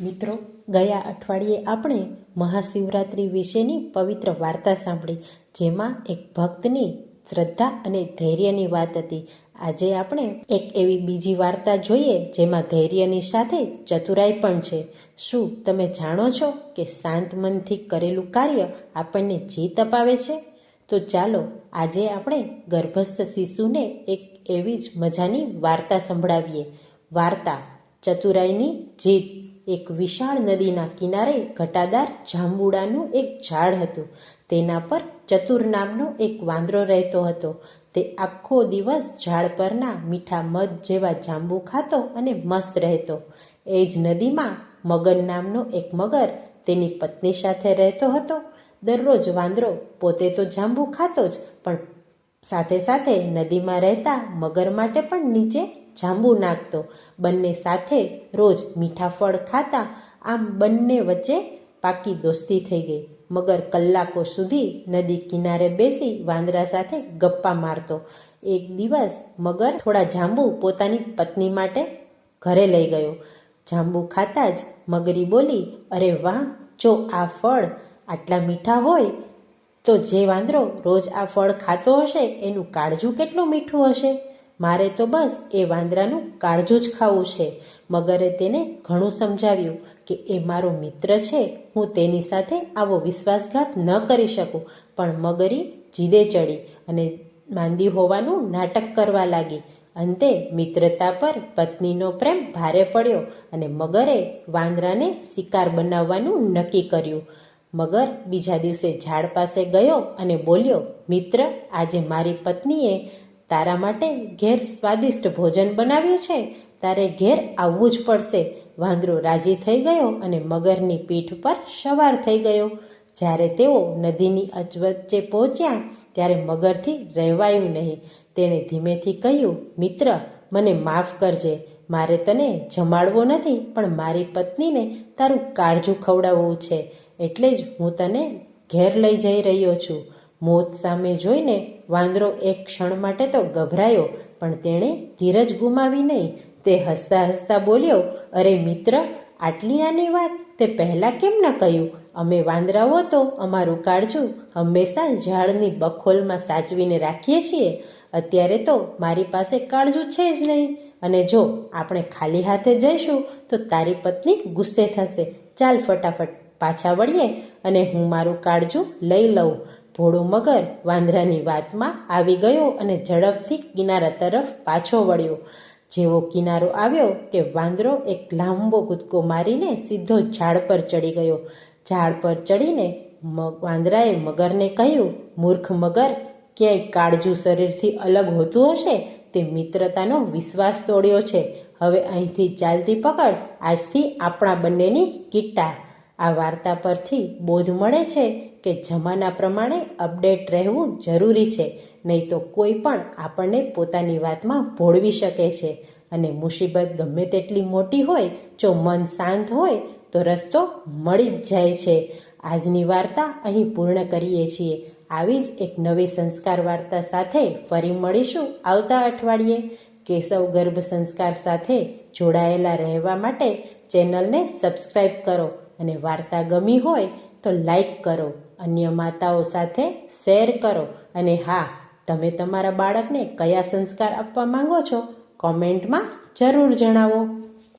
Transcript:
મિત્રો, ગયા અઠવાડિયે આપણે મહાશિવરાત્રિ વિશેની પવિત્ર વાર્તા સાંભળી, જેમાં એક ભક્તની શ્રદ્ધા અને ધૈર્યની વાત હતી. આજે આપણે એક એવી બીજી વાર્તા જોઈએ, જેમાં ધૈર્યની સાથે ચતુરાઈ પણ છે. શું તમે જાણો છો કે શાંત મનથી કરેલું કાર્ય આપણને જીત અપાવે છે? તો ચાલો, આજે આપણે ગર્ભસ્થ શિશુને એક એવી જ મજાની વાર્તા સંભળાવીએ. વાર્તા ચતુરાઈની જીત. એક વિશાળ નદીના કિનારે ઘટાદાર જાંબુડાનું એક ઝાડ હતું. તેના પર ચતુર નામનો એક વાંદરો રહેતો હતો. તે આખો દિવસ ઝાડ પરના મીઠા મધ જેવા જાંબુ ખાતો અને મસ્ત રહેતો. એ જ નદીમાં મગર નામનો એક મગર તેની પત્ની સાથે રહેતો હતો. દરરોજ વાંદરો પોતે તો જાંબુ ખાતો જ, પણ સાથે સાથે નદીમાં રહેતા મગર માટે પણ નીચે જાંબુ નાખતો. બંને સાથે રોજ મીઠા ફળ ખાતા આમ બંને વચ્ચે પાકી દોસ્તી થઈ ગઈ. મગર કલાકો સુધી નદી કિનારે બેસી વાંદરા સાથે ગપ્પા મારતો. એક દિવસ મગર થોડા જાંબુ પોતાની પત્ની માટે ઘરે લઈ ગયો. જાંબુ ખાતા જ મગરી બોલી, અરે વાહ, જો આ ફળ આટલા મીઠા હોય, તો જે વાંદરો રોજ આ ફળ ખાતો હશે, એનું કાળજું કેટલું મીઠું હશે? મારે તો બસ એ વાંદરાનું કાળજું જ ખાવું છે. મગરે તેને ઘણું સમજાવ્યું કે એ મારો મિત્ર છે, હું તેની સાથે આવો વિશ્વાસઘાત ન કરી શકું. પણ મગરી જીદે ચડી અને માંદી હોવાનું નાટક કરવા લાગી. અંતે મિત્રતા પર પત્નીનો પ્રેમ ભારે પડ્યો અને મગરે વાંદરાને શિકાર બનાવવાનું નક્કી કર્યું. મગર બીજા દિવસે ઝાડ પાસે ગયો અને બોલ્યો, મિત્ર, આજે મારી પત્નીએ તારા માટે ઘેર સ્વાદિષ્ટ ભોજન બનાવ્યું છે, તારે ઘેર આવવું જ પડશે. વાંદરો રાજી થઈ ગયો અને મગરની પીઠ પર સવાર થઈ ગયો. જ્યારે તેઓ નદીની અચવચ્ચે પહોંચ્યા, ત્યારે મગરથી રહેવાયું નહીં. તેણે ધીમેથી કહ્યું, મિત્ર, મને માફ કરજે. મારે તને જમાડવો નથી, પણ મારી પત્નીને તારું કાળજું ખવડાવવું છે. એટલે જ હું તને ઘેર લઈ જઈ રહ્યો છું. મોત સામે જોઈને વાંદરો એક ક્ષણ માટે તો ગભરાયો, પણ તેણે ધીરજ ગુમાવી નહીં. તે હસતા હસતા બોલ્યો, અરે મિત્ર, આટલી નાની વાત, તે પહેલાં કેમ ન કહ્યું? અમે વાંદરાઓ તો અમારું કાળજું હંમેશા ઝાડની બખોલમાં સાચવીને રાખીએ છીએ. અત્યારે તો મારી પાસે કાળજું છે જ નહીં. અને જો આપણે ખાલી હાથે જઈશું, તો તારી પત્ની ગુસ્સે થશે. ચાલ ફટાફટ પાછા વળીએ અને હું મારું કાળજું લઈ લઉં. ભોળું મગર વાંદરાની વાતમાં આવી ગયો અને ઝડપથી કિનારા તરફ પાછો વળ્યો. જેવો કિનારો આવ્યો કે વાંદરો એક લાંબો કૂદકો મારીને સીધો ઝાડ પર ચડી ગયો. ઝાડ પર ચડીને વાંદરાએ મગરને કહ્યું, મૂર્ખ મગર, ક્યાંય કાળજું શરીરથી અલગ હોતું હશે તે મિત્રતાનો વિશ્વાસ તોડ્યો છે. હવે અહીંથી ચાલતી પકડ, આજથી આપણા બંનેની કિટ્ટા. આ વાર્તા પરથી બોધ મળે છે કે જમાના પ્રમાણે અપડેટ રહેવું જરૂરી છે, નહીં તો કોઈ પણ આપણને પોતાની વાતમાં ભોળવી શકે છે. અને મુસીબત ગમે તેટલી મોટી હોય, જો મન શાંત હોય, તો રસ્તો મળી જ જાય છે. આજની વાર્તા અહીં પૂર્ણ કરીએ છીએ. આવી જ એક નવી સંસ્કાર વાર્તા સાથે ફરી મળીશું આવતા અઠવાડિયે. કેશવ ગર્ભ સંસ્કાર સાથે જોડાયેલા રહેવા માટે ચેનલને સબસ્ક્રાઈબ કરો અને વાર્તા ગમી હોય, તો લાઈક કરો. અન્ય માતાઓ સાથે શેર કરો. અને હા, તમે તમારા બાળકને કયા સંસ્કાર આપવા માંગો છો? કોમેન્ટમાં જરૂર જણાવો.